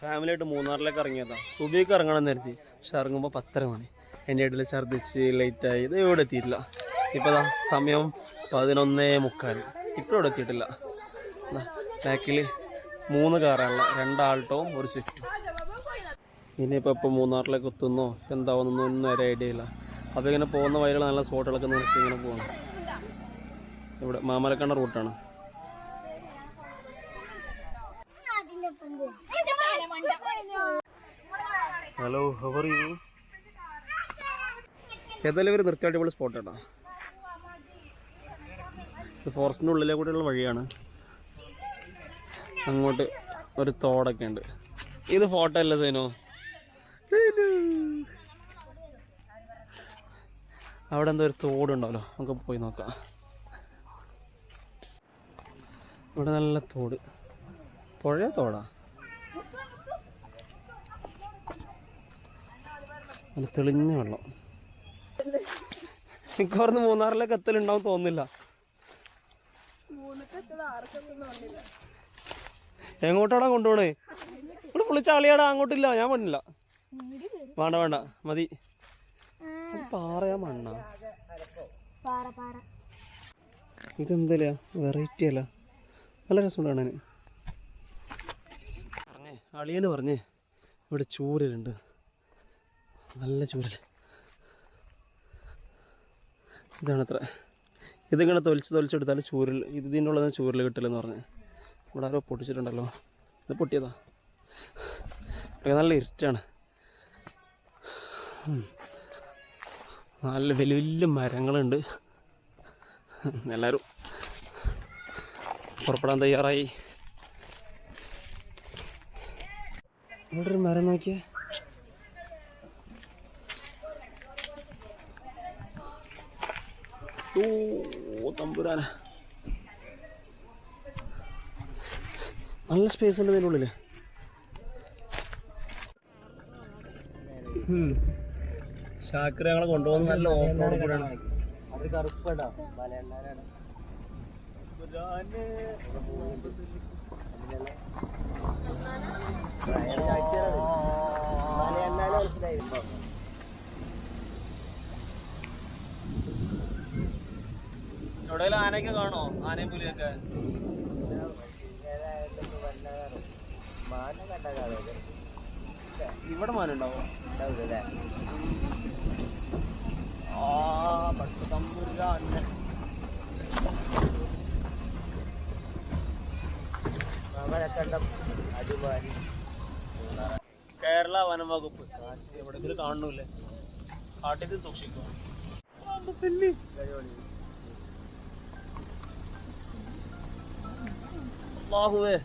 ഫാമിലിയായിട്ട് മൂന്നാറിലേക്ക് ഇറങ്ങിയതാ. സുബിക്ക് ഇറങ്ങണം കരുതി. പക്ഷെ ഇറങ്ങുമ്പോൾ പത്തര മണി. എന്റെ ഇടയിൽ ഛർദ്ദിച്ച് ലേറ്റായി ഇത് ഇവിടെ എത്തിയിട്ടില്ല. ഇപ്പോൾ സമയം പതിനൊന്നേ മുക്കാൽ. ഇപ്പോൾ ഇവിടെ എത്തിയിട്ടില്ല. ബാക്കിൽ മൂന്ന് കാറാണുള്ള രണ്ടാൾട്ടവും ഒരു സ്വിഫ്റ്റും ഇനിയിപ്പോൾ ഇപ്പോൾ മൂന്നാറിലേക്ക് എത്തുന്നോ? എന്താവുന്നോ ഒന്നും ഒരു ഐഡിയ ഇല്ല. അപ്പോൾ ഇങ്ങനെ പോകുന്ന വഴികൾ നല്ല സ്പോട്ടുകളൊക്കെ നിർത്തി ഇങ്ങനെ പോകണം ഇവിടെ മാമലക്കണ്ട റൂട്ടാണ് ഹലോ ഹവർ യു ഏതായാലും ഇവർ നിർത്തി അടിപൊളി സ്പോട്ട് കേട്ടോ ഇത് ഫോറസ്റ്റിന്റെ ഉള്ളിലെ കൂടെയുള്ള വഴിയാണ്. അങ്ങോട്ട് ഒരു തോടൊക്കെ ഉണ്ട്. ഇത് ഫോട്ടോ അല്ല സൈനോ? അവിടെ എന്തോ ഒരു തോടുണ്ടാവല്ലോ നമുക്ക് പോയി നോക്കാം. ഇവിടെ നല്ല തോട്. പുഴ തോടാ? നല്ല തെളിഞ്ഞ വെള്ളം. മിക്കവാറും മൂന്നാറിലെ കത്തലുണ്ടാവും തോന്നില്ല എങ്ങോട്ടാടാ കൊണ്ടുപോണേ? ഇവിടെ പുളിച്ചാളിയാടാ അങ്ങോട്ടില്ല ഞാൻ പണില്ല വേണ്ട വേണ്ട മതി. പാറയാ മണ്ണ. ഇതെന്തല്ല വെറൈറ്റി അല്ല. നല്ല രസമുണ്ട് കാണാൻ പറഞ്ഞേ അളിയന് പറഞ്ഞേ ഇവിടെ ചൂരലുണ്ട്. നല്ല ചൂരൽ ഇതാണത്ര. ഇതിങ്ങനെ തൊലിച്ച് തൊലിച്ചെടുത്താൽ ചൂരൽ ഇത് ഇതിന്റെ ഉള്ളത് ചൂരൽ കിട്ടില്ലെന്ന് പറഞ്ഞ്. ഇവിടെ ആരോ പൊട്ടിച്ചിട്ടുണ്ടല്ലോ. ഇത് പൊട്ടിയതാ. നല്ല ഇരുട്ടാണ്. നല്ല വലിയ വലിയ മരങ്ങളുണ്ട്. എല്ലാവരും പുറപ്പെടാൻ തയ്യാറായി. ഇവിടെ ഒരു മരം നോക്കിയേ. ഓ തമ്പുരാന നല്ല സ്പേസ് ഉണ്ട് ഇതിന്റെ ഉള്ളിൽ ഷാക്കർ ഞങ്ങളെ കൊണ്ടുപോകുന്ന നല്ല ഓഫ് റോഡ് കൂടെയാണ് അത് കറുപ്പടാ മലയണ്ണാനാണ് മലയണ്ണാനെ മനസ്സിലായി. എവിടെയെങ്കിലും ആനയൊക്കെ കാണോ ആനയും പുലിയൊക്കെ? ഇവിടെ മാനുണ്ടാവോ? ഉണ്ടാവില്ലേ ആ അടിമാലി കേരള വനം വകുപ്പ്. എവിടെങ്കിലും കാണണില്ലേ കാട്ടിൽ സൂക്ഷിക്കുക അള്ളാഹുവേ.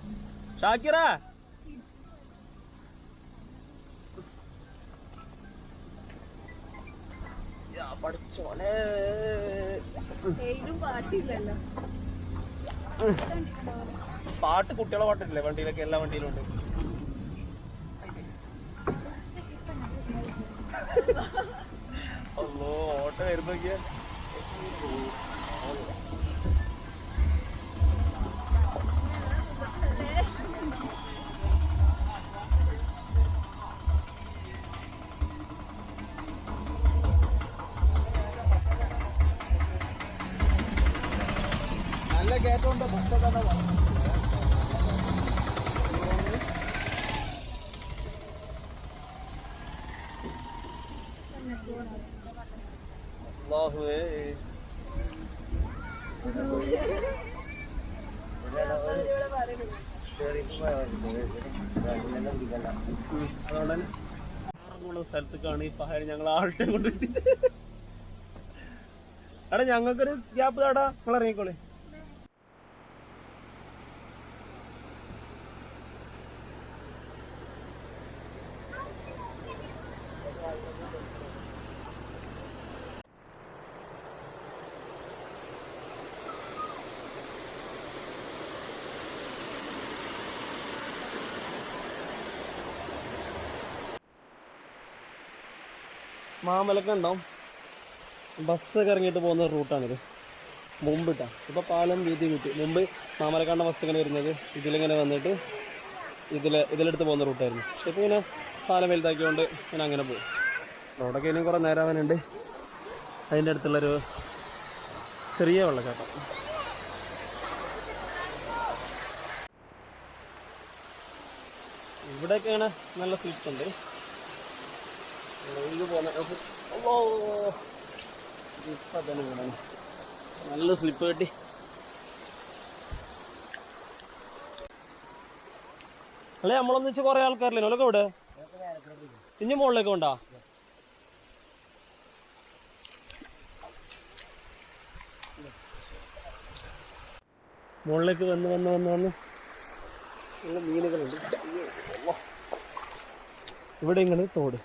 ഷാക്കിറ. പഠിച്ചോനെ. പാട്ടില്ലല്ലോ. പാട്ട് കുട്ടികളെ പാട്ടില്ലേ? വണ്ടിയിലൊക്കെ എല്ലാ വണ്ടിയിലും ഉണ്ട്. അല്ലോ ഓട്ടം വരുന്നൊക്കെയാ നല്ല കയറ്റമുണ്ട് ഭക്ത തന്നെ അല്ലാഹുവേ. ഉം. അതുകൊണ്ട് തന്നെ ആറന്മുള സ്ഥലത്തേക്കാണ് ഈ പഹാരി ഞങ്ങൾ ആളുടെ കൊണ്ട് ഇട്ടിച്ച് എടാ ഞങ്ങൾക്കൊരു ഗ്യാപ്പ് താടാ. നിങ്ങൾ ഇറങ്ങിക്കോളെ. മാമലക്ക ഉണ്ടാവും. ബസ്സൊക്കെ ഇറങ്ങിയിട്ട് പോകുന്ന റൂട്ടാണിത് മുമ്പ് ഇട്ടാ ഇപ്പോൾ പാലം വീതി കിട്ടി മുമ്പ് മാമലക്കാണ്ട ഇങ്ങനെ വരുന്നത്. ഇതിലിങ്ങനെ വന്നിട്ട് ഇതിൽ ഇതിലെടുത്ത് പോകുന്ന റൂട്ടായിരുന്നു പക്ഷെ ഇപ്പോൾ ഇങ്ങനെ പാലം വലുതാക്കിയോണ്ട് ഞാൻ അങ്ങനെ പോയി. റോഡൊക്കെ ഇനിയും കുറേ നേരാവാനുണ്ട് അതിന്റെ അടുത്തുള്ളൊരു ചെറിയ വെള്ളച്ചാട്ടം. ഇവിടെയൊക്കെ ഇങ്ങനെ നല്ല സ്ലിപ്പ് നല്ല സ്ലിപ്പ് കെട്ടി. അല്ലേ നമ്മളൊന്നിച്ച് കുറേ ആൾക്കാരില്ലേ? ഓലൊക്കെ ഇവിടെ ഇനി മുകളിലേക്ക് ഉണ്ടാ മുകളിലേക്ക് വന്ന് വന്ന് വന്ന് വന്ന്. മീനുകളുണ്ട്. ഇവിടെ ഇങ്ങനെ തോട്.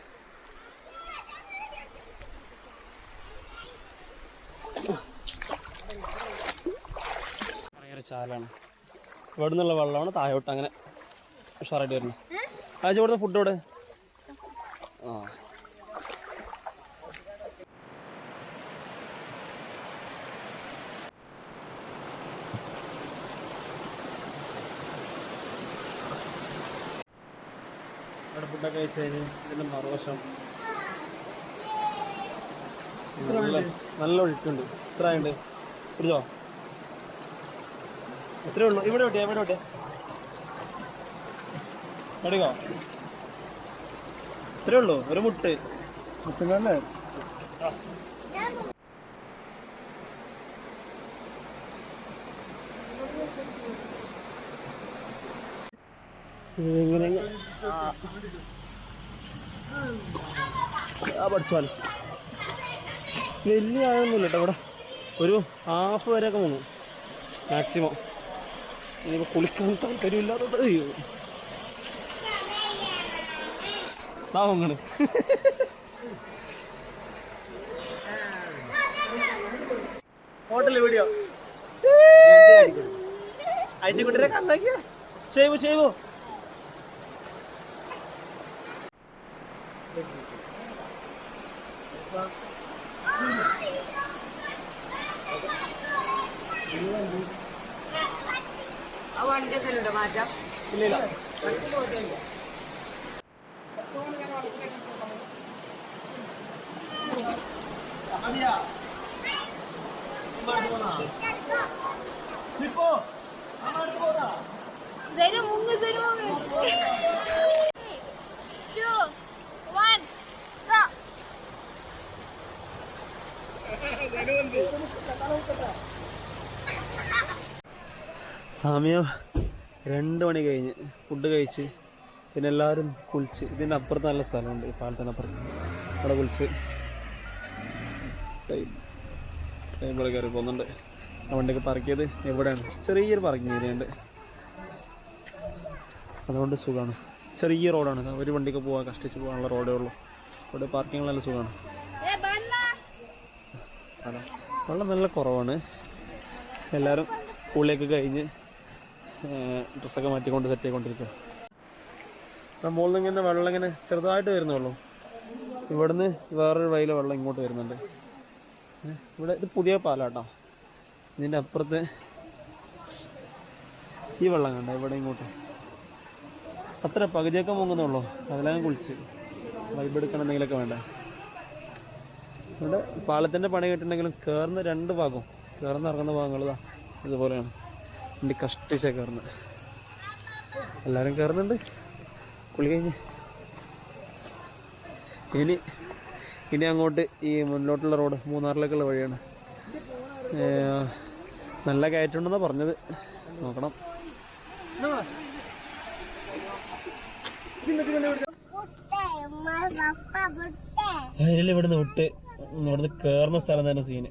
ചാലാണ്. ഇവിടെ നിന്നുള്ള വെള്ളമാണ് താഴോട്ട് അങ്ങനെ ഉഷാറായിട്ട് വരുന്നത്. ആഴ്ച ഇവിടുത്തെ ഫുഡ് ഇവിടെ ആ. ഇവിടെ ഫുഡൊക്കെ കഴിച്ച് കഴിഞ്ഞ് ഇതിന്റെ മറുവശം നല്ല നല്ല ഒഴുക്കുണ്ട്. ആയുണ്ട് കുടിച്ചോ? എത്രയേ ഉള്ളൂ. ഇവിടെ വിട്ടെ ഇവിടെ വിട്ടെ. എടുക്കോ. ഇത്രേ ഉള്ളൂ. ഒരു മുട്ട്. മുട്ടുന്നല്ലേ പഠിച്ചാൽ വലിയ ആഴൊന്നുമില്ല കേട്ടോ ഇവിടെ. ഒരു ഹാഫ് വരെയൊക്കെ പോകുന്നു മാക്സിമം ഇനിയിപ്പോൾ കുളിക്കാൻ താല്പര്യമില്ലാത്തത് പൊങ്ങണ് ഹോട്ടൽ വീഡിയോ. അയച്ചുകുട്ടിനെ കണ്ടാക്കിയ ചെയ്വു Thank ആ വണ്ടിയൊക്കെ ഉണ്ട് മാറ്റാം ഇല്ല Zainu mungu Zainu mungu. Two, one, go. സമയം രണ്ട് മണി കഴിഞ്ഞ്. ഫുഡ് കഴിച്ച് പിന്നെ എല്ലാവരും കുളിച്ച്. ഇതിന്റെ അപ്പുറത്ത് നല്ല സ്ഥലമുണ്ട് ഈ പാലത്തിന്റെ അപ്പുറത്ത് അവിടെ കുളിച്ച് ടൈം ടൈമിൽ കയറി പോകുന്നുണ്ട്. ആ വണ്ടിയൊക്കെ പാർക്ക് ചെയ്ത് എവിടെയാണ്? ചെറിയൊരു പാർക്കിംഗ് ഏരിയ ഉണ്ട്. അതുകൊണ്ട് സുഖമാണ്. ചെറിയ റോഡാണ് ഒരു വണ്ടിക്ക് പോകാൻ കഷ്ടിച്ച് പോകാനുള്ള റോഡേ ഉള്ളൂ. അവിടെ പാർക്കിംഗ് നല്ല സുഖമാണ്. വെള്ളം! നല്ല കുറവാണ്. എല്ലാവരും സ്കൂളിലേക്ക് കഴിഞ്ഞ് ഡ്രസ്സൊക്കെ മാറ്റിക്കൊണ്ട് സെറ്റ് ചെയ്തുകൊണ്ടിരിക്കുക ആ മുകളിൽ ഇങ്ങനെ വെള്ളം ഇങ്ങനെ ചെറുതായിട്ട് വരുന്നുള്ളൂ. ഇവിടുന്ന് വേറൊരു വഴിയിലെ വെള്ളം ഇങ്ങോട്ട് വരുന്നുണ്ട്. ഇവിടെ ഇത് പുതിയ പാലാട്ടോ. ഇതിന്റെ അപ്പുറത്ത് ഈ വെള്ളം കണ്ട? ഇവിടെ ഇങ്ങോട്ട്. അത്ര പകുതിയൊക്കെ മുങ്ങുന്നുള്ളൂ. അതിലങ്ങ് കുളിച്ച്. വൈബ് എടുക്കണം എന്തെങ്കിലുമൊക്കെ വേണ്ട? ഇവിടെ പാലത്തിന്റെ പണി കിട്ടുന്നെങ്കിലും കയറുന്ന രണ്ട് ഭാഗവും. കയറുന്ന ഇറങ്ങുന്ന ഭാഗങ്ങൾ ഇതാ ഇതുപോലെയാണ്. വണ്ടി കഷ്ടിച്ചാണ് കയറുന്നത് എല്ലാവരും കയറുന്നുണ്ട് കുളി കഴിഞ്ഞ്. ഇനി ഇനി അങ്ങോട്ട് ഈ മുന്നോട്ടുള്ള റോഡ് മൂന്നാറിലേക്കുള്ള വഴിയാണ്. നല്ല കയറ്റുണ്ടെന്നാണ് പറഞ്ഞത്. നോക്കണം. അതിൽ ഇവിടുന്ന് വിട്ട് ഇവിടുന്ന് കയറുന്ന സ്ഥലം തന്നെ സീന്